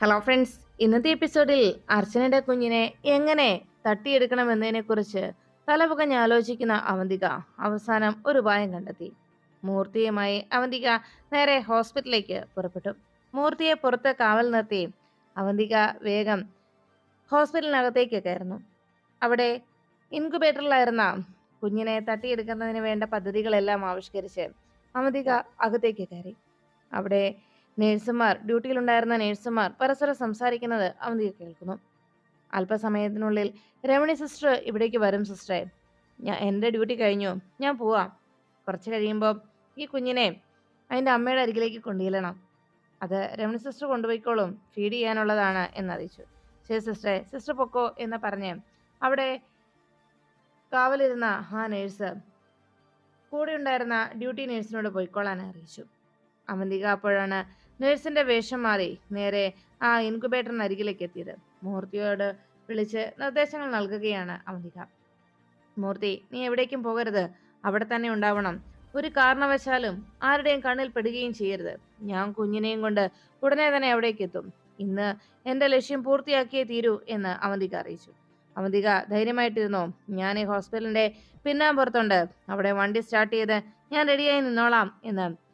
Hello friends ഇന്നത്തെ എപ്പിസോഡിൽ അർച്ചനയുടെ കുഞ്ഞിനെ എങ്ങനെ തട്ടിയെടുക്കണമെന്നതിനെക്കുറിച്ച് തലപുകഞ്ഞ് ആലോചിക്കുന്ന അവന്തിക അവസാനം ഒരു ഉപായം കണ്ടെത്തി. മൂർത്തിയുമായി അവന്തിക നേരെ ഹോസ്പിറ്റലിലേക്ക് പുറപ്പെട്ടു. മൂർത്തിയെ പുറത്ത് കാവൽ നിർത്തി അവന്തിക വേഗം ഹോസ്പിറ്റലിനകത്തേക്ക് കയറുന്നു. അവിടെ ഇൻക്യുബേറ്ററിലായിരുന്ന കുഞ്ഞിനെ തട്ടിയെടുക്കുന്നതിന് വേണ്ട പദ്ധതികളെല്ലാം ആവിഷ്കരിച്ച് അവന്തിക അകത്തേക്ക് കയറി. അവിടെ നേഴ്സുമാർ ഡ്യൂട്ടിയിലുണ്ടായിരുന്ന നേഴ്സുമാർ പരസ്പരം സംസാരിക്കുന്നത് അവന്തി കേൾക്കുന്നു. അല്പസമയത്തിനുള്ളിൽ രമണി സിസ്റ്റർ ഇവിടേക്ക് വരും സിസ്റ്ററെ. ഞാൻ എന്റെ ഡ്യൂട്ടി കഴിഞ്ഞു. ഞാൻ പോവാം. കുറച്ച് കഴിയുമ്പോൾ ഈ കുഞ്ഞിനെ അതിന്റെ അമ്മയുടെ അരികിലേക്ക് കൊണ്ടുചെല്ലണം. അത് രമണി സിസ്റ്റർ കൊണ്ടുപോയിക്കോളും. ഫീഡ് ചെയ്യാനുള്ളതാണ് എന്നറിയിച്ചു. ശരി സിസ്റ്ററെ. സിസ്റ്റർ പൊക്കോ എന്ന് പറഞ്ഞ് അവിടെ കാവലിരുന്ന ആ നേഴ്സ് കൂടെ ഉണ്ടായിരുന്ന ഡ്യൂട്ടി നേഴ്സിനോട് പോയിക്കോളാൻ അറിയിച്ചു. അവന്തിക അപ്പോഴാണ് നേഴ്സിന്റെ വേഷം മാറി നേരെ ആ ഇൻകുബേറ്ററിന് അരികിലേക്ക് എത്തിയത്. മൂർത്തിയോട് വിളിച്ച് നിർദ്ദേശങ്ങൾ നൽകുകയാണ് അവന്തിക മൂർത്തി നീ എവിടേക്കും പോകരുത്. അവിടെ തന്നെ ഉണ്ടാവണം. ഒരു കാരണവശാലും ആരുടെയും കണ്ണിൽ പെടുകയും ചെയ്യരുത്. ഞാൻ കുഞ്ഞിനെയും കൊണ്ട് ഉടനെ തന്നെ അവിടേക്ക് എത്തും. ഇന്ന് എന്റെ ലക്ഷ്യം പൂർത്തിയാക്കിയേ തീരൂ എന്ന് അവന്തിക അറിയിച്ചു. അവന്തിക ധൈര്യമായിട്ടിരുന്നോ? ഞാൻ ഈ ഹോസ്പിറ്റലിന്റെ പിന്നാമ്പുറത്തുണ്ട്. അവിടെ വണ്ടി സ്റ്റാർട്ട് ചെയ്ത് ഞാൻ റെഡിയായി നിന്നോളാം എന്ന്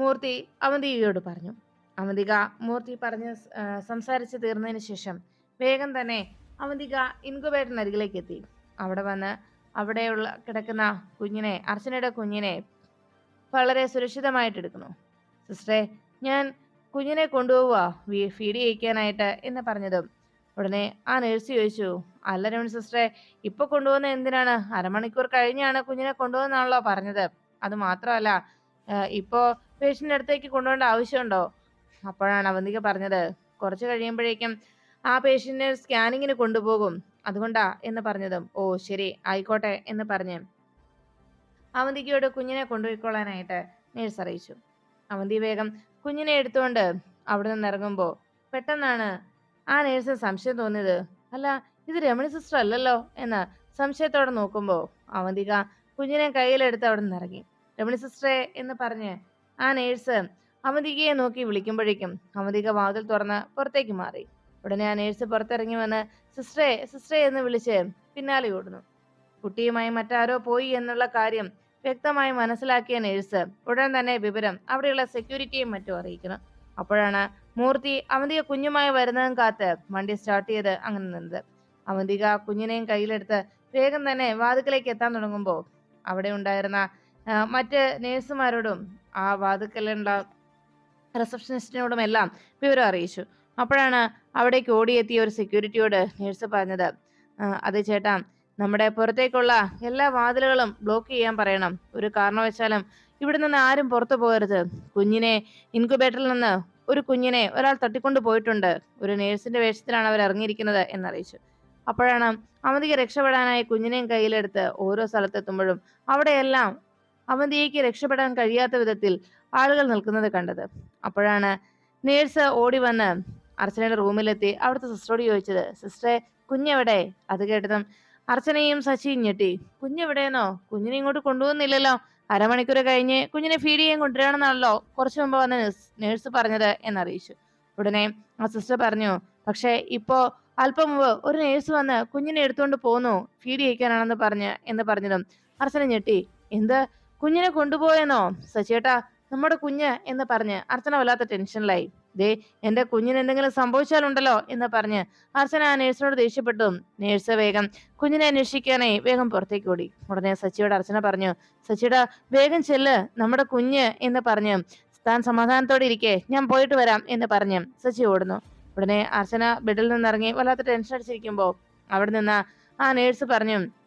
മൂർത്തി അവന്തികയോട് പറഞ്ഞു. അവന്തിക മൂർത്തി പറഞ്ഞ് സംസാരിച്ചു തീർന്നതിന് ശേഷം വേഗം തന്നെ അവന്തിക ഇൻകുബേറ്റർ അരികിലേക്ക് എത്തി. അവിടെ വന്ന് അവിടെയുള്ള കിടക്കുന്ന കുഞ്ഞിനെ അർച്ചനയുടെ കുഞ്ഞിനെ വളരെ സുരക്ഷിതമായിട്ട് എടുക്കുന്നു. സിസ്റ്ററെ ഞാൻ കുഞ്ഞിനെ കൊണ്ടുപോവുക ഫീഡ് ചെയ്യിക്കാനായിട്ട് എന്ന് പറഞ്ഞതും. ഉടനെ ആ നേഴ്സ് ചോദിച്ചു അല്ല രമൺ സിസ്റ്ററെ ഇപ്പൊ കൊണ്ടുപോകുന്ന എന്തിനാണ്? അരമണിക്കൂർ കഴിഞ്ഞാണ് കുഞ്ഞിനെ കൊണ്ടുപോകുന്നാണല്ലോ പറഞ്ഞത്. അത് മാത്രമല്ല ഇപ്പോ പേഷ്യന്റെ അടുത്തേക്ക് കൊണ്ടുപോകേണ്ട ആവശ്യമുണ്ടോ? അപ്പോഴാണ് അവന്തിക പറഞ്ഞത്. കുറച്ച് കഴിയുമ്പോഴേക്കും ആ പേഷ്യന്റിനെ സ്കാനിങ്ങിന് കൊണ്ടുപോകും. അതുകൊണ്ടാ എന്ന് പറഞ്ഞതും. ഓ ശരി. ആയിക്കോട്ടെ എന്ന് പറഞ്ഞ് അവന്തികയോട് കുഞ്ഞിനെ കൊണ്ടുപോയിക്കൊള്ളാനായിട്ട് നേഴ്സ് അറിയിച്ചു. അവന്തി വേഗം കുഞ്ഞിനെ എടുത്തുകൊണ്ട് അവിടെ നിന്ന് ഇറങ്ങുമ്പോൾ പെട്ടെന്നാണ് ആ നേഴ്സിന് സംശയം തോന്നിയത്. അല്ല ഇത് രമണി സിസ്റ്റർ അല്ലല്ലോ എന്ന് സംശയത്തോടെ നോക്കുമ്പോൾ അവന്തിക കുഞ്ഞിനെ കയ്യിലെടുത്ത് അവിടെ നിന്ന് ഇറങ്ങി. രമണി സിസ്റ്ററെ എന്ന് പറഞ്ഞ് ആ നേഴ്സ് അവതികയെ നോക്കി വിളിക്കുമ്പോഴേക്കും അവതിക വാതിൽ തുറന്ന് പുറത്തേക്ക് മാറി. ഉടനെ ആ നേഴ്സ് പുറത്തിറങ്ങി വന്ന് സിസ്റ്ററെ സിസ്റ്ററെ എന്ന് വിളിച്ച് പിന്നാലെ ഓടുന്നു. കുട്ടിയുമായി മറ്റാരോ പോയി എന്നുള്ള കാര്യം വ്യക്തമായി മനസ്സിലാക്കിയ നേഴ്സ് ഉടൻ തന്നെ വിവരം അവിടെയുള്ള സെക്യൂരിറ്റിയും മറ്റും അറിയിക്കുന്നു. അപ്പോഴാണ് മൂർത്തി അവന്തിക കുഞ്ഞുമായി വരുന്നതും കാത്ത് വണ്ടി സ്റ്റാർട്ട് ചെയ്ത് അങ്ങനെ നിന്നത്. അവന്തിക കുഞ്ഞിനെയും കയ്യിലെടുത്ത് വേഗം തന്നെ വാതുക്കലേക്ക് എത്താൻ തുടങ്ങുമ്പോൾ അവിടെ ഉണ്ടായിരുന്ന മറ്റ് നേഴ്സുമാരോടും ആ വാതുക്കലുള്ള റിസപ്ഷനിസ്റ്റിനോടും എല്ലാം വിവരം അറിയിച്ചു. അപ്പോഴാണ് അവിടേക്ക് ഓടിയെത്തിയ ഒരു സെക്യൂരിറ്റിയോട് നേഴ്സ് പറഞ്ഞത് അത് ചേട്ടാ നമ്മുടെ പുറത്തേക്കുള്ള എല്ലാ വാതിലുകളും ബ്ലോക്ക് ചെയ്യാൻ പറയണം. ഒരു കാരണവശാലും ഇവിടെ നിന്ന് ആരും പുറത്തു പോകരുത്. കുഞ്ഞിനെ ഇൻക്യുബേറ്ററിൽ നിന്ന് ഒരു കുഞ്ഞിനെ ഒരാൾ തട്ടിക്കൊണ്ടു പോയിട്ടുണ്ട്. ഒരു നേഴ്സിന്റെ വേഷത്തിലാണ് അവർ ഇറങ്ങിയിരിക്കുന്നത് എന്നറിയിച്ചു. അപ്പോഴാണ് അമിതിക്ക് രക്ഷപ്പെടാനായി കുഞ്ഞിനെയും കയ്യിലെടുത്ത് ഓരോ സ്ഥലത്തെത്തുമ്പോഴും അവിടെയെല്ലാം അവന്തിക്ക് രക്ഷപ്പെടാൻ കഴിയാത്ത വിധത്തിൽ ആളുകൾ നിൽക്കുന്നത് കണ്ടത്. അപ്പോഴാണ് നേഴ്സ് ഓടി വന്ന് അർച്ചനയുടെ റൂമിലെത്തി. അവിടുത്തെ സിസ്റ്ററോട് ചോദിച്ചത് സിസ്റ്ററെ കുഞ്ഞെവിടെ? അത് കേട്ടതും അർച്ചനയും ശശിയും ഞെട്ടി. കുഞ്ഞെവിടെയെന്നോ? കുഞ്ഞിനെ ഇങ്ങോട്ട് കൊണ്ടുപോകുന്നില്ലല്ലോ അരമണിക്കൂർ കഴിഞ്ഞ് കുഞ്ഞിനെ ഫീഡ് ചെയ്യാൻ കൊണ്ടുവരണമെന്നാണല്ലോ കുറച്ചു മുമ്പ് വന്ന നേഴ്സ് പറഞ്ഞത് എന്നറിയിച്ചു. ഉടനെ ആ സിസ്റ്റർ പറഞ്ഞു പക്ഷേ ഇപ്പോ അല്പം മുമ്പ് ഒരു നേഴ്സ് വന്ന് കുഞ്ഞിനെ എടുത്തുകൊണ്ട് പോന്നു ഫീഡ് ചെയ്യിക്കാനാണെന്ന് പറഞ്ഞ് എന്ന് പറഞ്ഞതും അർച്ചന ഞെട്ടി. എന്ത്? കുഞ്ഞിനെ കൊണ്ടുപോയെന്നോ? സച്ചേട്ടാ നമ്മുടെ കുഞ്ഞ് എന്ന് പറഞ്ഞ് അർച്ചന വല്ലാത്ത ടെൻഷനിലായി. ദേ എന്റെ കുഞ്ഞിന് എന്തെങ്കിലും സംഭവിച്ചാലുണ്ടല്ലോ എന്ന് പറഞ്ഞ് അർച്ചന ആ നേഴ്സിനോട് ദേഷ്യപ്പെട്ടതും നേഴ്സ് വേഗം കുഞ്ഞിനെ അന്വേഷിക്കാനായി വേഗം പുറത്തേക്ക് ഓടി. ഉടനെ സച്ചിയോട് അർച്ചന പറഞ്ഞു സച്ചിയുടെ വേഗം ചെല്ല്. നമ്മുടെ കുഞ്ഞ് എന്ന് പറഞ്ഞു താൻ സമാധാനത്തോടെ ഇരിക്കെ. ഞാൻ പോയിട്ട് വരാം എന്ന് പറഞ്ഞ് സച്ചി ഓടുന്നു. ഉടനെ അർച്ചന ബെഡിൽ നിന്നിറങ്ങി വല്ലാത്ത ടെൻഷൻ അടിച്ചിരിക്കുമ്പോൾ അവിടെ നിന്ന് ആ നേഴ്സ് പറഞ്ഞു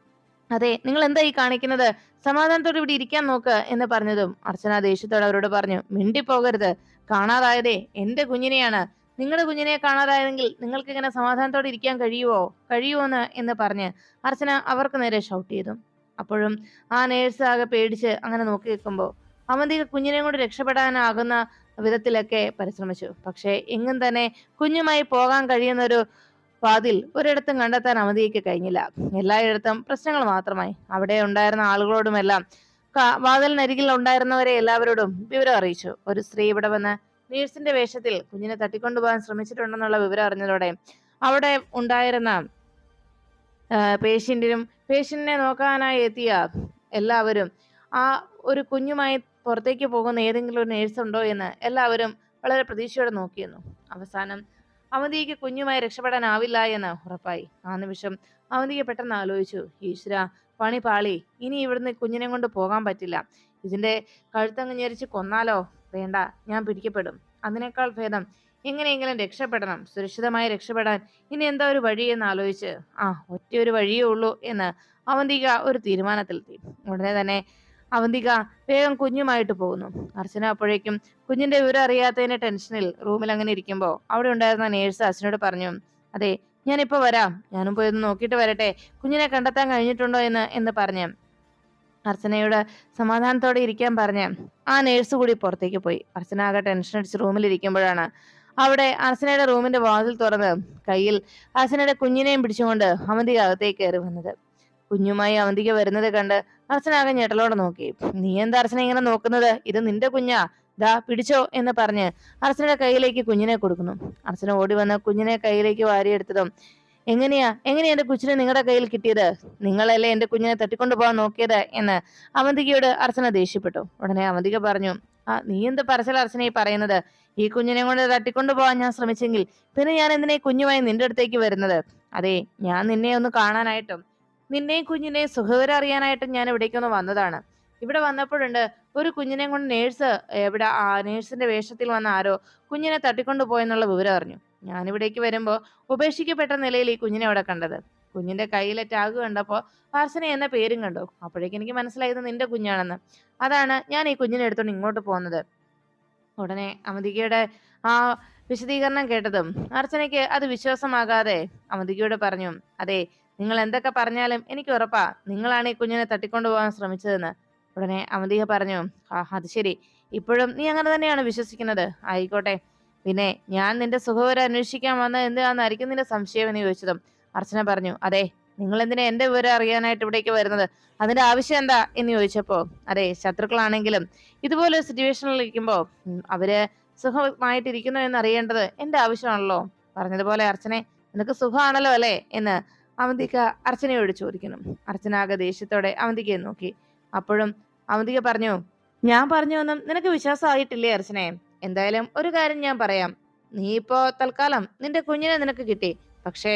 അതെ നിങ്ങൾ എന്താ ഈ കാണിക്കുന്നത്? സമാധാനത്തോടെ ഇവിടെ ഇരിക്കാൻ നോക്ക് എന്ന് പറഞ്ഞതും അർച്ചന ദേഷ്യത്തോടെ അവരോട് പറഞ്ഞു മിണ്ടിപ്പോകരുത്. കാണാതായതേ എന്റെ കുഞ്ഞിനെയാണ്. നിങ്ങളുടെ കുഞ്ഞിനെ കാണാതായതെങ്കിൽ നിങ്ങൾക്ക് ഇങ്ങനെ സമാധാനത്തോടെ ഇരിക്കാൻ കഴിയുമോ കഴിയുമോന്ന് എന്ന് പറഞ്ഞ് അർച്ചന അവർക്ക് നേരെ ഷൗട്ട് ചെയ്തു. അപ്പോഴും ആ നേഴ്സ് ആകെ പേടിച്ച് അങ്ങനെ നോക്കി നിൽക്കുമ്പോൾ അവന്തിക കുഞ്ഞിനെ കൊണ്ട് രക്ഷപ്പെടാനാകുന്ന വിധത്തിലൊക്കെ പരിശ്രമിച്ചു. പക്ഷേ എങ്ങും തന്നെ കുഞ്ഞുമായി പോകാൻ കഴിയുന്ന ഒരു വാതിൽ ഒരിടത്തും കണ്ടെത്താൻ അവന്തിക്ക് കഴിഞ്ഞില്ല. എല്ലായിടത്തും പ്രശ്നങ്ങൾ മാത്രമായി. അവിടെ ഉണ്ടായിരുന്ന ആളുകളോടുമെല്ലാം വാതിലിനരികിൽ ഉണ്ടായിരുന്നവരെ എല്ലാവരോടും വിവരം അറിയിച്ചു. ഒരു സ്ത്രീ ഇവിടെ വന്ന് നേഴ്സിന്റെ വേഷത്തിൽ കുഞ്ഞിനെ തട്ടിക്കൊണ്ടുപോകാൻ ശ്രമിച്ചിട്ടുണ്ടെന്നുള്ള വിവരം അറിഞ്ഞതോടെ അവിടെ ഉണ്ടായിരുന്ന പേഷ്യന്റിനും പേഷ്യന്റിനെ നോക്കാനായി എത്തിയ എല്ലാവരും ആ ഒരു കുഞ്ഞുമായി പുറത്തേക്ക് പോകുന്ന ഏതെങ്കിലും ഒരു നേഴ്സ് ഉണ്ടോ എന്ന് എല്ലാവരും വളരെ പ്രതീക്ഷയോടെ നോക്കിയിരുന്നു. അവസാനം അവന്തിക്ക് കുഞ്ഞുമായി രക്ഷപ്പെടാനാവില്ല എന്ന് ഉറപ്പായി. ആ നിമിഷം അവന്തിക്ക് പെട്ടെന്ന് ആലോചിച്ചു ഈശ്വര പണി പാളി. ഇനി ഇവിടുന്ന് കുഞ്ഞിനെ കൊണ്ട് പോകാൻ പറ്റില്ല. ഇതിന്റെ കഴുത്തങ്ങ് ഞെരിച്ച് കൊന്നാലോ? വേണ്ട ഞാൻ പിടിക്കപ്പെടും. അതിനേക്കാൾ ഭേദം എങ്ങനെയെങ്കിലും രക്ഷപ്പെടണം. സുരക്ഷിതമായി രക്ഷപ്പെടാൻ ഇനി എന്താ ഒരു വഴി? എന്ന് ആലോചിച്ച് ആ ഒറ്റ ഒരു വഴിയേ ഉള്ളൂ എന്ന് അവന്തിക ഒരു തീരുമാനത്തിലെത്തി. ഉടനെ തന്നെ അവന്തിക വേഗം കുഞ്ഞുമായിട്ട് പോകുന്നു. അർച്ചന അപ്പോഴേക്കും കുഞ്ഞിന്റെ വിവരം അറിയാത്തതിന്റെ ടെൻഷനിൽ റൂമിൽ അങ്ങനെ ഇരിക്കുമ്പോൾ അവിടെ ഉണ്ടായിരുന്ന നേഴ്സ് അച്ഛനോട് പറഞ്ഞു അതെ ഞാനിപ്പോ വരാം. ഞാനും പോയി നോക്കിയിട്ട് വരട്ടെ. കുഞ്ഞിനെ കണ്ടെത്താൻ കഴിഞ്ഞിട്ടുണ്ടോ എന്ന് എന്ന് പറഞ്ഞു. അർച്ചനയോട് സമാധാനത്തോടെ ഇരിക്കാൻ പറഞ്ഞ് ആ നേഴ്സ് കൂടി പുറത്തേക്ക് പോയി. അർച്ചന ആകെ ടെൻഷൻ അടിച്ച് റൂമിലിരിക്കുമ്പോഴാണ് അവിടെ അർച്ചനയുടെ റൂമിന്റെ വാതിൽ തുറന്ന് കയ്യിൽ അർച്ചനയുടെ കുഞ്ഞിനെയും പിടിച്ചുകൊണ്ട് അവന്തിക അകത്തേക്ക് കയറി വന്നത്. കുഞ്ഞുമായി അവന്തിക വരുന്നത് കണ്ട് അർച്ചന ആകെ ഞെട്ടലോടെ നോക്കി. നീ എന്താ അർച്ചന ഇങ്ങനെ നോക്കുന്നത്? ഇത് നിന്റെ കുഞ്ഞാ. ദാ പിടിച്ചോ എന്ന് പറഞ്ഞ് അർച്ചനയുടെ കയ്യിലേക്ക് കുഞ്ഞിനെ കൊടുക്കുന്നു. അർച്ചന ഓടി വന്ന് കുഞ്ഞിനെ കയ്യിലേക്ക് വാരിയെടുത്തതും എങ്ങനെയാ? എങ്ങനെയാ എന്റെ കൊച്ചിനെ നിങ്ങളുടെ കയ്യിൽ കിട്ടിയത്? നിങ്ങളല്ലേ എന്റെ കുഞ്ഞിനെ തട്ടിക്കൊണ്ടു പോകാൻ നോക്കിയത്? എന്ന് അവന്തികയോട് അർച്ചന ദേഷ്യപ്പെട്ടു. ഉടനെ അവന്തിക പറഞ്ഞു ആ നീ എന്ത് പറച്ചൽ അർച്ചന ഈ പറയുന്നത്? ഈ കുഞ്ഞിനെ കൊണ്ട് തട്ടിക്കൊണ്ടു പോകാൻ ഞാൻ ശ്രമിച്ചെങ്കിൽ പിന്നെ ഞാൻ എന്തിനാ കുഞ്ഞുമായി നിന്റെ അടുത്തേക്ക് വരുന്നത്? അതെ ഞാൻ നിന്നെ ഒന്ന് കാണാനായിട്ടും നിന്നെയും കുഞ്ഞിനെയും സുഖകരം അറിയാനായിട്ട് ഞാൻ ഇവിടേക്കൊന്ന് വന്നതാണ്. ഇവിടെ വന്നപ്പോഴുണ്ട് ഒരു കുഞ്ഞിനെ കൊണ്ട് നേഴ്സ് എവിടെ ആ നേഴ്സിന്റെ വേഷത്തിൽ വന്ന ആരോ കുഞ്ഞിനെ തട്ടിക്കൊണ്ടു പോയെന്നുള്ള വിവരം അറിഞ്ഞു. ഞാനിവിടേക്ക് വരുമ്പോൾ ഉപേക്ഷിക്കപ്പെട്ട നിലയിൽ ഈ കുഞ്ഞിനെ അവിടെ കണ്ടത്. കുഞ്ഞിന്റെ കയ്യിലെ ടാഗ് കണ്ടപ്പോൾ വാർസന എന്ന പേരും കണ്ടു. അപ്പോഴേക്കും എനിക്ക് മനസ്സിലായത് നിന്റെ കുഞ്ഞാണെന്ന്. അതാണ് ഞാൻ ഈ കുഞ്ഞിനെ എടുത്തുകൊണ്ട് ഇങ്ങോട്ട് പോകുന്നത് ഉടനെ അമതികയുടെ ആ വിശദീകരണം കേട്ടതും അർച്ചനയ്ക്ക് അത് വിശ്വാസമാകാതെ അമതികയോട് പറഞ്ഞു അതെ നിങ്ങൾ എന്തൊക്കെ പറഞ്ഞാലും എനിക്ക് ഉറപ്പാ. നിങ്ങളാണ് ഈ കുഞ്ഞിനെ തട്ടിക്കൊണ്ടുപോകാൻ ശ്രമിച്ചതെന്ന്. ഉടനെ അമദീഹ പറഞ്ഞു ആ അത് ശരി. ഇപ്പോഴും നീ അങ്ങനെ തന്നെയാണ് വിശ്വസിക്കുന്നത്. ആയിക്കോട്ടെ. പിന്നെ ഞാൻ നിന്റെ സുഖവിവരം അന്വേഷിക്കാൻ വന്ന എന്താണെന്നായിരിക്കും നിന്റെ സംശയം എന്ന് ചോദിച്ചതും അർച്ചന പറഞ്ഞു അതെ നിങ്ങൾ എന്തിനാ എന്റെ വിവരം അറിയാനായിട്ട് ഇവിടേക്ക് വരുന്നത്? അതിന്റെ ആവശ്യം എന്താ? എന്ന് ചോദിച്ചപ്പോ അതെ ശത്രുക്കളാണെങ്കിലും ഇതുപോലെ സിറ്റുവേഷനിൽ ഇരിക്കുമ്പോ ഉം, അവർ സുഖമായിട്ടിരിക്കുന്നു എന്ന് അറിയേണ്ടത് എന്റെ ആവശ്യമാണല്ലോ പറഞ്ഞതുപോലെ അർച്ചനെ നിനക്ക് സുഖമാണല്ലോ അല്ലേ? എന്ന് അവന്തിക അർച്ചനയോട് ചോദിക്കണം അർച്ചന ആകെ ദേഷ്യത്തോടെ അവന്തികയെ നോക്കി. അപ്പോഴും അവന്തിക പറഞ്ഞു ഞാൻ പറഞ്ഞു ഒന്നും നിനക്ക് വിശ്വാസമായിട്ടില്ലേ അർച്ചനെ? എന്തായാലും ഒരു കാര്യം ഞാൻ പറയാം. നീ ഇപ്പോ തൽക്കാലം നിന്റെ കുഞ്ഞിനെ നിനക്ക് കിട്ടി. പക്ഷേ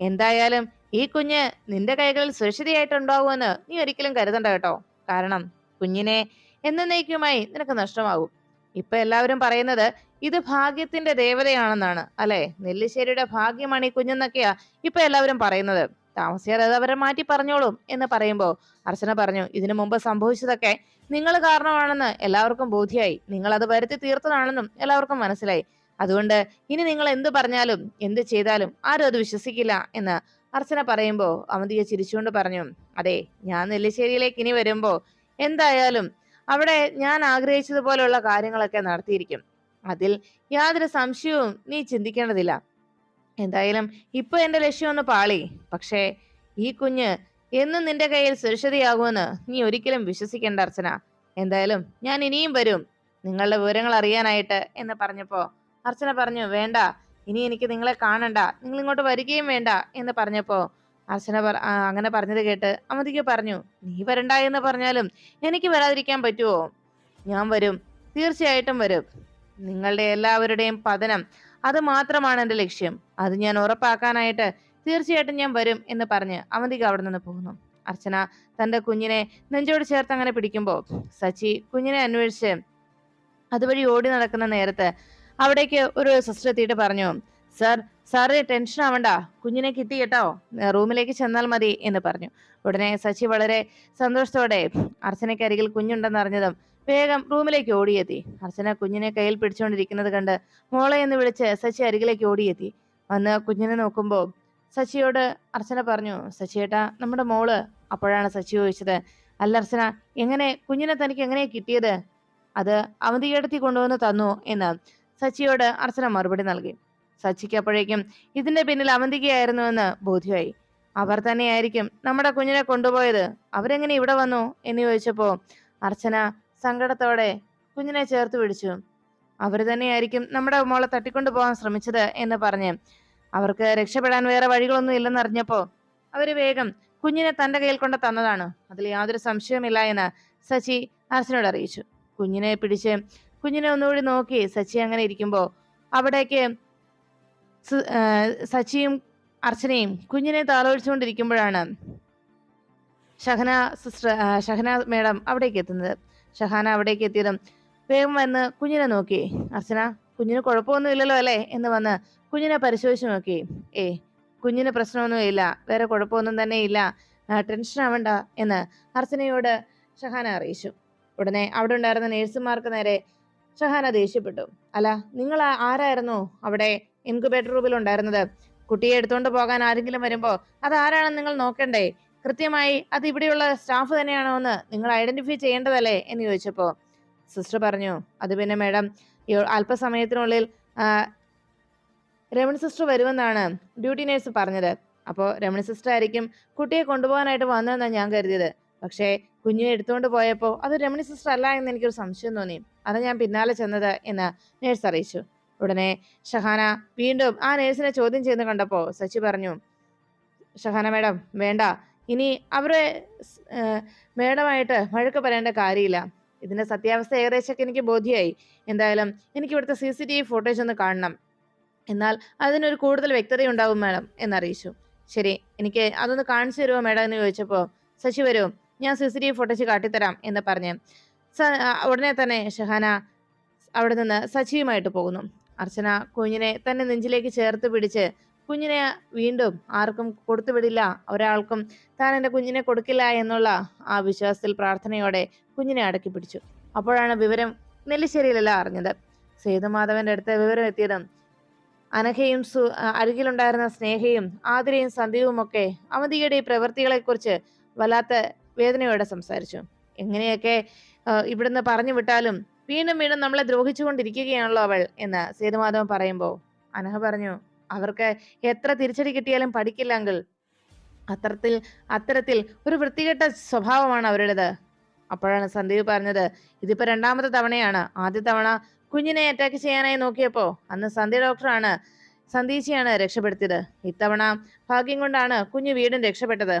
എന്തായാലും ഈ കുഞ്ഞ് നിന്റെ കൈകളിൽ സുരക്ഷിതയായിട്ടുണ്ടാവുമെന്ന് നീ ഒരിക്കലും കരുതണ്ട കേട്ടോ. കാരണം കുഞ്ഞിനെ എന്നേക്കുമായി നിനക്ക് നഷ്ടമാകും. ഇപ്പൊ എല്ലാവരും പറയുന്നത് ഇത് ഭാഗ്യത്തിന്റെ ദേവതയാണെന്നാണ് അല്ലെ? നെല്ലിശ്ശേരിയുടെ ഭാഗ്യമാണ് ഈ കുഞ്ഞെന്നൊക്കെയാ ഇപ്പൊ എല്ലാവരും പറയുന്നത്. താമസിയാതെ അത് അവരെ മാറ്റി പറഞ്ഞോളും എന്ന് പറയുമ്പോൾ അർച്ചന പറഞ്ഞു ഇതിനു മുമ്പ് സംഭവിച്ചതൊക്കെ നിങ്ങൾ കാരണമാണെന്ന് എല്ലാവർക്കും ബോധ്യമായി നിങ്ങൾ അത് വരുത്തി തീർത്തതാണെന്നും എല്ലാവർക്കും മനസ്സിലായി. അതുകൊണ്ട് ഇനി നിങ്ങൾ എന്ത് പറഞ്ഞാലും എന്ത് ചെയ്താലും ആരും അത് വിശ്വസിക്കില്ല എന്ന് അർച്ചന പറയുമ്പോൾ അവന്തിയെ ചിരിച്ചുകൊണ്ട് പറഞ്ഞു അതെ ഞാൻ നെല്ലിശ്ശേരിയിലേക്ക് ഇനി വരുമ്പോൾ എന്തായാലും അവിടെ ഞാൻ ആഗ്രഹിച്ചതുപോലെയുള്ള കാര്യങ്ങളൊക്കെ നടത്തിയിരിക്കും. അതിൽ യാതൊരു സംശയവും നീ ചിന്തിക്കേണ്ടതില്ല. എന്തായാലും ഇപ്പൊ എന്റെ ലക്ഷ്യമൊന്ന് പാളി. പക്ഷേ ഈ കുഞ്ഞ് എന്നും നിന്റെ കയ്യിൽ സുരക്ഷിതയാകുമെന്ന് നീ ഒരിക്കലും വിശ്വസിക്കേണ്ട അർച്ചന. എന്തായാലും ഞാൻ ഇനിയും വരും. നിങ്ങളുടെ വിവരങ്ങൾ അറിയാനായിട്ട് എന്ന് പറഞ്ഞപ്പോ അർച്ചന പറഞ്ഞു വേണ്ട ഇനി എനിക്ക് നിങ്ങളെ കാണണ്ട. നിങ്ങൾ ഇങ്ങോട്ട് വരികയും വേണ്ട എന്ന് പറഞ്ഞപ്പോ അർച്ചന അങ്ങനെ പറഞ്ഞത് കേട്ട് അമതിക്ക് പറഞ്ഞു നീ വരണ്ട എന്ന് പറഞ്ഞാലും എനിക്ക് വരാതിരിക്കാൻ പറ്റുമോ ഞാൻ വരും. തീർച്ചയായിട്ടും വരും. നിങ്ങളുടെ എല്ലാവരുടെയും പതനം. അത് മാത്രമാണ് എന്റെ ലക്ഷ്യം. അത് ഞാൻ ഉറപ്പാക്കാനായിട്ട് തീർച്ചയായിട്ടും ഞാൻ വരും എന്ന് പറഞ്ഞ് അവന്തിക അവിടെ നിന്ന് പോകുന്നു. അർച്ചന തന്റെ കുഞ്ഞിനെ നെഞ്ചോട് ചേർത്ത് അങ്ങനെ പിടിക്കുമ്പോൾ സച്ചി കുഞ്ഞിനെ അന്വേഷിച്ച് അതുവഴി ഓടി നടക്കുന്ന നേരത്ത് അവിടേക്ക് ഒരു സിസ്റ്റർ എത്തിയിട്ട് പറഞ്ഞു സർ സാറ് ടെൻഷൻ ആവണ്ട. കുഞ്ഞിനെ കിട്ടി കേട്ടോ. റൂമിലേക്ക് ചെന്നാൽ മതി എന്ന് പറഞ്ഞു. ഉടനെ സച്ചി വളരെ സന്തോഷത്തോടെ അർച്ചനയ്ക്ക് അരികിൽ കുഞ്ഞുണ്ടെന്ന് അറിഞ്ഞതും വേഗം റൂമിലേക്ക് ഓടിയെത്തി. അർച്ചന കുഞ്ഞിനെ കയ്യിൽ പിടിച്ചുകൊണ്ടിരിക്കുന്നത് കണ്ട് മോളെ എന്ന് വിളിച്ച് സച്ചി അരികിലേക്ക് ഓടിയെത്തി. വന്ന് കുഞ്ഞിനെ നോക്കുമ്പോൾ സച്ചിയോട് അർച്ചന പറഞ്ഞു സച്ചിയേട്ടാ നമ്മുടെ മോൾ അപ്പോഴാണ് സച്ചി ചോദിച്ചത്. അല്ല അർച്ചന എങ്ങനെ കുഞ്ഞിനെ തനിക്ക് എങ്ങനെ കിട്ടിയത്? അത് അവധിയെടുത്തി കൊണ്ടുവന്ന് തന്നു എന്ന് സച്ചിയോട് അർച്ചന മറുപടി നൽകി. സച്ചിക്ക് അപ്പോഴേക്കും ഇതിന്റെ പിന്നിൽ അവന്തികയായിരുന്നുവെന്ന് ബോധ്യമായി. അവർ തന്നെയായിരിക്കും നമ്മുടെ കുഞ്ഞിനെ കൊണ്ടുപോയത്. അവരെങ്ങനെ ഇവിടെ വന്നു? എന്ന് ചോദിച്ചപ്പോൾ അർച്ചന സങ്കടത്തോടെ കുഞ്ഞിനെ ചേർത്ത് പിടിച്ചു. അവർ തന്നെയായിരിക്കും നമ്മുടെ മോളെ തട്ടിക്കൊണ്ടു പോകാൻ ശ്രമിച്ചത് എന്ന് പറഞ്ഞ്. അവർക്ക് രക്ഷപ്പെടാൻ വേറെ വഴികളൊന്നും ഇല്ലെന്നറിഞ്ഞപ്പോ അവർ വേഗം കുഞ്ഞിനെ തന്റെ കയ്യിൽ കൊണ്ട് തന്നതാണ്. അതിൽ യാതൊരു സംശയമില്ല എന്ന് സച്ചി അർച്ചനോട് അറിയിച്ചു. കുഞ്ഞിനെ പിടിച്ച് കുഞ്ഞിനെ ഒന്നുകൂടി നോക്കി സച്ചി അങ്ങനെ ഇരിക്കുമ്പോൾ അവിടേക്ക് സച്ചിയും അർച്ചനയും കുഞ്ഞിനെ താലോലിച്ചുകൊണ്ടിരിക്കുമ്പോഴാണ് ഷഹന സിസ്റ്റർ ഷഹന മേഡം അവിടേക്ക് എത്തുന്നത്. ഷഹാന അവിടേക്ക് എത്തിയതും വേഗം വന്ന് കുഞ്ഞിനെ നോക്കി. അർച്ചന കുഞ്ഞിന് കുഴപ്പമൊന്നും ഇല്ലല്ലോ അല്ലേ? എന്ന് വന്ന് കുഞ്ഞിനെ പരിശോധിച്ച് നോക്കി. ഏ കുഞ്ഞിന് പ്രശ്നമൊന്നും ഇല്ല വേറെ കുഴപ്പമൊന്നും തന്നെ ഇല്ല. ടെൻഷൻ ആവണ്ട എന്ന് അർച്ചനയോട് ഷഹാന അറിയിച്ചു. ഉടനെ അവിടെ ഉണ്ടായിരുന്ന നേഴ്സുമാർക്ക് നേരെ ഷഹാന ദേഷ്യപ്പെട്ടു. അല്ല നിങ്ങൾ ആരായിരുന്നു അവിടെ ഇൻക്യുബേറ്റർ റൂമിൽ ഉണ്ടായിരുന്നത്? കുട്ടിയെ എടുത്തുകൊണ്ട് പോകാൻ ആരെങ്കിലും വരുമ്പോൾ അതാരാണെന്ന് നിങ്ങൾ നോക്കണ്ടേ? കൃത്യമായി അത് ഇവിടെയുള്ള സ്റ്റാഫ് തന്നെയാണോ എന്ന് നിങ്ങൾ ഐഡന്റിഫൈ ചെയ്യേണ്ടതല്ലേ എന്ന് ചോദിച്ചപ്പോൾ സിസ്റ്റർ പറഞ്ഞു അത് പിന്നെ മാഡം അല്പസമയത്തിനുള്ളിൽ രമണി സിസ്റ്റർ വരുമെന്നാണ് ഡ്യൂട്ടി നേഴ്സ് പറഞ്ഞത്. അപ്പോൾ രമണി സിസ്റ്റർ ആയിരിക്കും കുട്ടിയെ കൊണ്ടുപോകാനായിട്ട് വന്നതെന്നാണ് ഞാൻ കരുതിയത്. പക്ഷേ കുഞ്ഞിനെ എടുത്തുകൊണ്ട് പോയപ്പോൾ അത് രമണി സിസ്റ്റർ അല്ല എന്ന് എനിക്കൊരു സംശയം തോന്നി. അത് ഞാൻ പിന്നാലെ ചെന്നത് എന്ന് നേഴ്സ് അറിയിച്ചു. ഉടനെ ഷഹാന വീണ്ടും ആ നേഴ്സിനെ ചോദ്യം ചെയ്യുന്ന കണ്ടപ്പോൾ സച്ചി പറഞ്ഞു ഷഹാന മേഡം വേണ്ട. ഇനി അവരെ മേഡമായിട്ട് വഴക്ക് പറയേണ്ട കാര്യമില്ല. ഇതിന്റെ സത്യാവസ്ഥ ഏകദേശമൊക്കെ എനിക്ക് ബോധ്യമായി എന്തായാലും എനിക്ക് ഇവിടുത്തെ C C T V photos ഒന്ന് കാണണം. എന്നാൽ അതിനൊരു കൂടുതൽ വ്യക്തത ഉണ്ടാവും മാഡം എന്നറിയിച്ചു ശരി എനിക്ക് അതൊന്ന് കാണിച്ചു തരുമോ മാഡം എന്ന് ചോദിച്ചപ്പോൾ ശശി വരൂ ഞാൻ C C T V photos കാട്ടിത്തരാം എന്ന് പറഞ്ഞ് ഉടനെ തന്നെ ഷഹാന അവിടെ നിന്ന് സച്ചിയുമായിട്ട് പോകുന്നു. അർച്ചന കുഞ്ഞിനെ തന്നെ നെഞ്ചിലേക്ക് ചേർത്ത് പിടിച്ച് കുഞ്ഞിനെ വീണ്ടും ആർക്കും കൊടുത്തുവിടില്ല ഒരാൾക്കും താൻ എന്റെ കുഞ്ഞിനെ കൊടുക്കില്ല എന്നുള്ള ആ വിശ്വാസത്തിൽ പ്രാർത്ഥനയോടെ കുഞ്ഞിനെ അടക്കി പിടിച്ചു. അപ്പോഴാണ് വിവരം നെല്ലിശ്ശേരിയിലല്ല അറിഞ്ഞത്. സേതുമാധവന്റെ അടുത്ത് വിവരം എത്തിയതും അനഘയും സു അരികിലുണ്ടായിരുന്ന സ്നേഹയും ആതിരയും സന്ദീപുമൊക്കെ ഈ പ്രവൃത്തികളെക്കുറിച്ച് വല്ലാത്ത വേദനയോടെ സംസാരിച്ചു. എങ്ങനെയൊക്കെ ഇവിടുന്ന് പറഞ്ഞു വിട്ടാലും വീണ്ടും വീണ്ടും നമ്മളെ ദ്രോഹിച്ചുകൊണ്ടിരിക്കുകയാണല്ലോ അവൾ എന്ന് സേതുമാധവൻ പറയുമ്പോൾ അനഹ പറഞ്ഞു അവർക്ക് എത്ര തിരിച്ചടി കിട്ടിയാലും പഠിക്കില്ലെങ്കിൽ അത്തരത്തിൽ അത്തരത്തിൽ ഒരു വൃത്തികെട്ട സ്വഭാവമാണ് അവരുടേത്. അപ്പോഴാണ് സന്ദീപ് പറഞ്ഞത് ഇതിപ്പോ രണ്ടാമത്തെ തവണയാണ്. ആദ്യ തവണ കുഞ്ഞിനെ അറ്റാക്ക് ചെയ്യാനായി നോക്കിയപ്പോൾ അന്ന് സന്ധ്യ ഡോക്ടറാണ് സന്ദീശിയാണ് രക്ഷപ്പെടുത്തിയത്. ഇത്തവണ ഭാഗ്യം കൊണ്ടാണ് കുഞ്ഞ് വീടും രക്ഷപ്പെട്ടത്.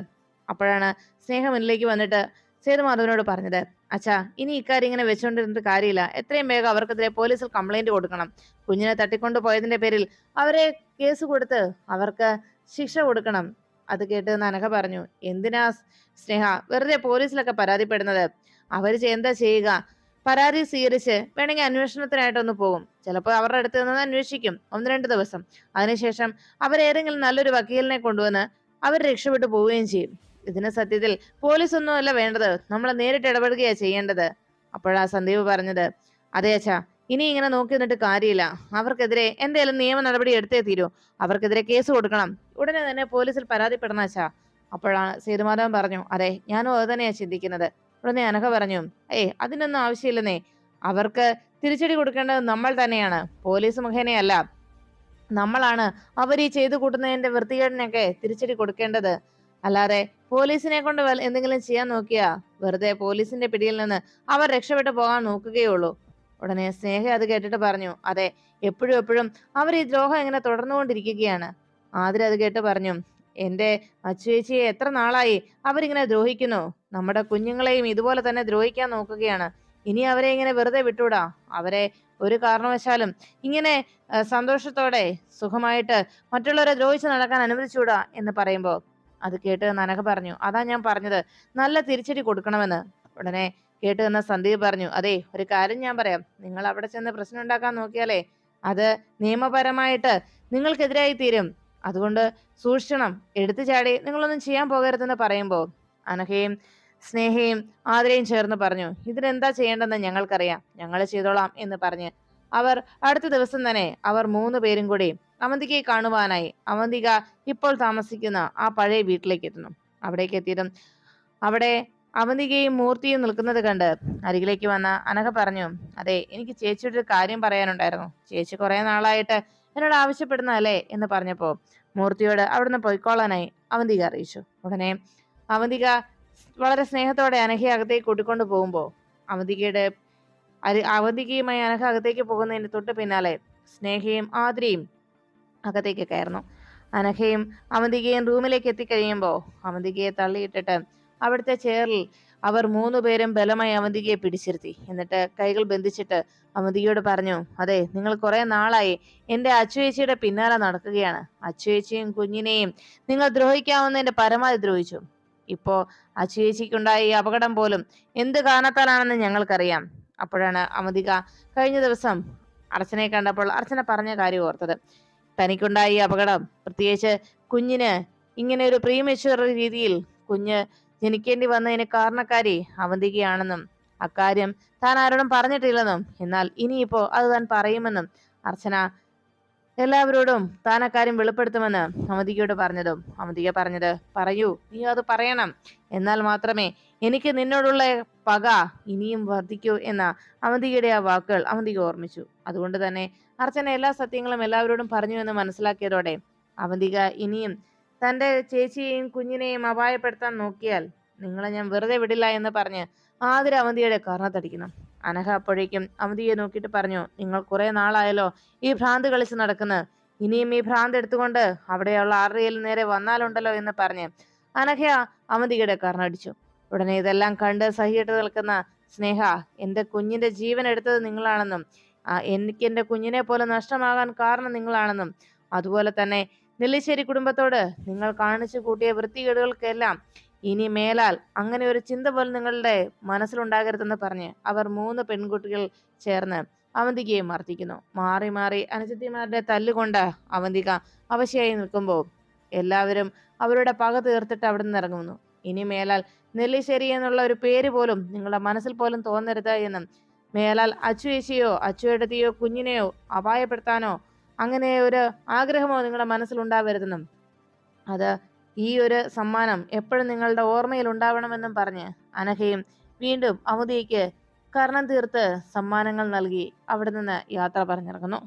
അപ്പോഴാണ് സ്നേഹം മുന്നിലേക്ക് വന്നിട്ട് സേതുമാധവനോട് പറഞ്ഞത് അച്ഛാ ഇനി ഇക്കാര്യം ഇങ്ങനെ വെച്ചുകൊണ്ടിരുന്നിട്ട് കാര്യമില്ല. എത്രയും വേഗം അവർക്കെതിരെ പോലീസിൽ കംപ്ലൈന്റ് കൊടുക്കണം. കുഞ്ഞിനെ തട്ടിക്കൊണ്ടു പോയതിന്റെ പേരിൽ അവരെ കേസ് കൊടുത്ത് അവർക്ക് ശിക്ഷ കൊടുക്കണം. അത് കേട്ട് നനക പറഞ്ഞു എന്തിനാ സ്നേഹ വെറുതെ പോലീസിലൊക്കെ പരാതിപ്പെടുന്നത്? അവർ ചെ- എന്താ ചെയ്യുക? പരാതി സ്വീകരിച്ച് വേണമെങ്കിൽ അന്വേഷണത്തിനായിട്ടൊന്ന് പോകും ചിലപ്പോൾ അവരുടെ അടുത്ത് നിന്ന് അന്വേഷിക്കും ഒന്ന് രണ്ട് ദിവസം. അതിനുശേഷം അവരേതെങ്കിലും നല്ലൊരു വക്കീലിനെ കൊണ്ടുവന്ന് അവർ രക്ഷപ്പെട്ടു പോവുകയും ചെയ്യും. ഇതിന് സത്യത്തിൽ പോലീസ് ഒന്നുമല്ല വേണ്ടത്. നമ്മൾ നേരിട്ട് ഇടപെടുകയാ ചെയ്യേണ്ടത്. അപ്പോഴാ സന്ദീപ് പറഞ്ഞത് അതെ അച്ഛാ ഇനി ഇങ്ങനെ നോക്കി നിന്നിട്ട് കാര്യമില്ല. അവർക്കെതിരെ എന്തെങ്കിലും നിയമ നടപടി എടുത്തേ തീരൂ. അവർക്കെതിരെ കേസ് കൊടുക്കണം. ഉടനെ തന്നെ പോലീസിൽ പരാതിപ്പെടണം അച്ഛാ. അപ്പോഴാണ് സേതുമാധവൻ പറഞ്ഞു അതെ ഞാനും അത് തന്നെയാ ചിന്തിക്കുന്നത്. ഉടനെ അനഘ പറഞ്ഞു ഏയ് അതിനൊന്നും ആവശ്യമില്ലെന്നേ. അവർക്ക് തിരിച്ചടി കൊടുക്കേണ്ടത് നമ്മൾ തന്നെയാണ്. പോലീസ് മുഖേനയല്ല നമ്മളാണ് അവർ ഈ ചെയ്തു കൂട്ടുന്നതിന്റെ വൃത്തികേടിനൊക്കെ തിരിച്ചടി കൊടുക്കേണ്ടത്. അല്ലാതെ പോലീസിനെ കൊണ്ട് എന്തെങ്കിലും ചെയ്യാൻ നോക്കിയാ? വെറുതെ പോലീസിന്റെ പിടിയിൽ നിന്ന് അവർ രക്ഷപ്പെട്ടു പോകാൻ നോക്കുകയുള്ളൂ. ഉടനെ സ്നേഹ അത് കേട്ടിട്ട് പറഞ്ഞു അതെ എപ്പോഴും എപ്പോഴും അവർ ഈ ദ്രോഹം ഇങ്ങനെ തുടർന്നുകൊണ്ടിരിക്കുകയാണ്. ആതിര അത് കേട്ട് പറഞ്ഞു എന്റെ അച്ചുവേച്ചിയെ എത്ര നാളായി അവരിങ്ങനെ ദ്രോഹിക്കുന്നു? നമ്മുടെ കുഞ്ഞുങ്ങളെയും ഇതുപോലെ തന്നെ ദ്രോഹിക്കാൻ നോക്കുകയാണ്. ഇനി അവരെ ഇങ്ങനെ വെറുതെ വിട്ടൂടാ? അവരെ ഒരു കാരണവശാലും ഇങ്ങനെ സന്തോഷത്തോടെ സുഖമായിട്ട് മറ്റുള്ളവരെ ദ്രോഹിച്ച് നടക്കാൻ അനുവദിച്ചൂടാ എന്ന് പറയുമ്പോൾ അത് കേട്ട് നനക പറഞ്ഞു അതാ ഞാൻ പറഞ്ഞത്. നല്ല തിരിച്ചടി കൊടുക്കണമെന്ന്. ഉടനെ കേട്ട് നിന്ന സന്ദീപ് പറഞ്ഞു അതെ ഒരു കാര്യം ഞാൻ പറയാം. നിങ്ങൾ അവിടെ ചെന്ന് പ്രശ്നം ഉണ്ടാക്കാൻ നോക്കിയാലേ അത് നിയമപരമായിട്ട് നിങ്ങൾക്കെതിരായി തീരും. അതുകൊണ്ട് സൂക്ഷിക്കണം എടുത്തു ചാടി നിങ്ങളൊന്നും ചെയ്യാൻ പോകരുതെന്ന് പറയുമ്പോൾ. അനഹയും സ്നേഹയും ആതിരയും ചേർന്ന് പറഞ്ഞു ഇതിനെന്താ ചെയ്യേണ്ടതെന്ന് ഞങ്ങൾക്കറിയാം. ഞങ്ങൾ ചെയ്തോളാം എന്ന് പറഞ്ഞ് അവർ അടുത്ത ദിവസം തന്നെ അവർ മൂന്ന് പേരും കൂടി അവന്തികയെ കാണുവാനായി അവന്തിക ഇപ്പോൾ താമസിക്കുന്ന ആ പഴയ വീട്ടിലേക്ക് എത്തുന്നു. അവിടേക്ക് എത്തിയതും അവിടെ അവന്തികയും മൂർത്തിയും നിൽക്കുന്നത് കണ്ട് അരികിലേക്ക് വന്ന അനഘ പറഞ്ഞു അതെ എനിക്ക് ചേച്ചിയുടെ ഒരു കാര്യം പറയാനുണ്ടായിരുന്നു. ചേച്ചി കുറെ നാളായിട്ട് എന്നോട് ആവശ്യപ്പെടുന്നതല്ലേ? എന്ന് പറഞ്ഞപ്പോ മൂർത്തിയോട് അവിടുന്ന് പൊയ്ക്കോളാനായി അവന്തിക അറിയിച്ചു. ഉടനെ അവന്തിക വളരെ സ്നേഹത്തോടെ അനഘയെ അകത്തേക്ക് കൂട്ടിക്കൊണ്ടു പോകുമ്പോൾ അവന്തികയുടെ അരി അവധികയുമായി അനഘ അകത്തേക്ക് പോകുന്നതിന് തൊട്ട് പിന്നാലെ സ്നേഹയും ആതിരയും അകത്തേക്ക് കയറുന്നു അനഘയും അവന്തികയും റൂമിലേക്ക് എത്തിക്കഴിയുമ്പോൾ അവന്തികയെ തള്ളിയിട്ടിട്ട് അവിടുത്തെ ചെയറിൽ അവർ മൂന്നുപേരും ബലമായി അവന്തികയെ പിടിച്ചിരുത്തി. എന്നിട്ട് കൈകൾ ബന്ധിച്ചിട്ട് അവന്തികയോട് പറഞ്ഞു അതെ നിങ്ങൾ കുറെ നാളായി എന്റെ അച്ചുവേച്ചിയുടെ പിന്നാലെ നടക്കുകയാണ്. അച്ചുവേച്ചിയും കുഞ്ഞിനെയും നിങ്ങൾ ദ്രോഹിക്കാവുന്നതിന്റെ പരമാവധി ദ്രോഹിച്ചു. ഇപ്പോൾ അച്ചുവേച്ചിക്കുണ്ടായ ഈ അപകടം പോലും എന്ത് കാരണത്താലാണെന്ന് ഞങ്ങൾക്കറിയാം. അപ്പോഴാണ് അമതിക കഴിഞ്ഞ ദിവസം അർച്ചനയെ കണ്ടപ്പോൾ അർച്ചന പറഞ്ഞ കാര്യം ഓർത്തത്. തനിക്കുണ്ടായ ഈ അപകടം. പ്രത്യേകിച്ച് കുഞ്ഞിന് ഇങ്ങനെ ഒരു പ്രീമെച്യൂർ രീതിയിൽ കുഞ്ഞ് ജനിക്കേണ്ടി വന്നതിന് കാരണക്കാരി അവന്തികയാണെന്നും അക്കാര്യം താൻ ആരോടും പറഞ്ഞിട്ടില്ലെന്നും എന്നാൽ ഇനിയിപ്പോ അത് താൻ പറയുമെന്നും അർച്ചന എല്ലാവരോടും താൻ അക്കാര്യം വെളിപ്പെടുത്തുമെന്ന് അവന്തികയോട് പറഞ്ഞതും അവന്തിക പറഞ്ഞത് പറയൂ നീ അത് പറയണം. എന്നാൽ മാത്രമേ എനിക്ക് നിന്നോടുള്ള പക ഇനിയും വർദ്ധിക്കൂ എന്ന അവന്തികയുടെ ആ വാക്കുകൾ അവന്തിക ഓർമ്മിച്ചു. അതുകൊണ്ട് തന്നെ അർച്ചന എല്ലാ സത്യങ്ങളും എല്ലാവരോടും പറഞ്ഞു എന്ന് മനസ്സിലാക്കിയതോടെ അവന്തിക ഇനിയും തന്റെ ചേച്ചിയെയും കുഞ്ഞിനെയും അപായപ്പെടുത്താൻ നോക്കിയാൽ നിങ്ങളെ ഞാൻ വെറുതെ വിടില്ല എന്ന് പറഞ്ഞ് ആതിര അവന്തിയുടെ കർണത്തടിക്കുന്നു. അനഘ അപ്പോഴേക്കും അമിതിയെ നോക്കിയിട്ട് പറഞ്ഞു നിങ്ങൾ കുറെ നാളായല്ലോ ഈ ഭ്രാന്ത് കളിച്ച് നടക്കുന്നത് ഇനിയും ഈ ഭ്രാന്ത് എടുത്തുകൊണ്ട് അവിടെയുള്ള ആറിയൽ നേരെ വന്നാലുണ്ടല്ലോ എന്ന് പറഞ്ഞ് അനഘ അമിതിയുടെ കർണടിച്ചു ഉടനെ ഇതെല്ലാം കണ്ട് സഹിയിട്ട് നിൽക്കുന്ന സ്നേഹ എന്റെ കുഞ്ഞിന്റെ ജീവൻ എടുത്തത് നിങ്ങളാണെന്നും എനിക്ക് എന്റെ കുഞ്ഞിനെ പോലെ നഷ്ടമാകാൻ കാരണം നിങ്ങളാണെന്നും അതുപോലെ തന്നെ നെല്ലിശ്ശേരി കുടുംബത്തോട് നിങ്ങൾ കാണിച്ചു കൂട്ടിയ വൃത്തികേടുകൾക്കെല്ലാം ഇനി മേലാൽ അങ്ങനെ ഒരു ചിന്ത പോലും നിങ്ങളുടെ മനസ്സിലുണ്ടാകരുതെന്ന് പറഞ്ഞ് അവർ മൂന്ന് പെൺകുട്ടികൾ ചേർന്ന് അവന്തികയെ മർദ്ദിക്കുന്നു. മാറി മാറി അനുജത്തിമാരുടെ തല്ലുകൊണ്ട് അവന്തിക അവശയായി നിൽക്കുമ്പോൾ എല്ലാവരും അവരുടെ പക തീർത്തിട്ട് അവിടെ നിന്ന് ഇറങ്ങുന്നു. ഇനി മേലാൽ നെല്ലിശ്ശേരി എന്നുള്ള ഒരു പേര് പോലും നിങ്ങളുടെ മനസ്സിൽ പോലും തോന്നരുത് എന്നും മേലാൽ അച്ചുയേച്ചിയോ അച്ചുയെടുത്തിയോ കുഞ്ഞിനെയോ അപായപ്പെടുത്താനോ അങ്ങനെ ഒരു ആഗ്രഹമോ നിങ്ങളുടെ മനസ്സിലുണ്ടാവരുതെന്നും അത് ഈ ഒരു സമ്മാനം എപ്പോഴും നിങ്ങളുടെ ഓർമ്മയിൽ ഉണ്ടാവണമെന്നും പറഞ്ഞ് അനഘയും വീണ്ടും അമുദിക്ക് കർണം തീർത്ത് സമ്മാനങ്ങൾ നൽകി അവിടെ നിന്ന് യാത്ര പറഞ്ഞിറങ്ങുന്നു.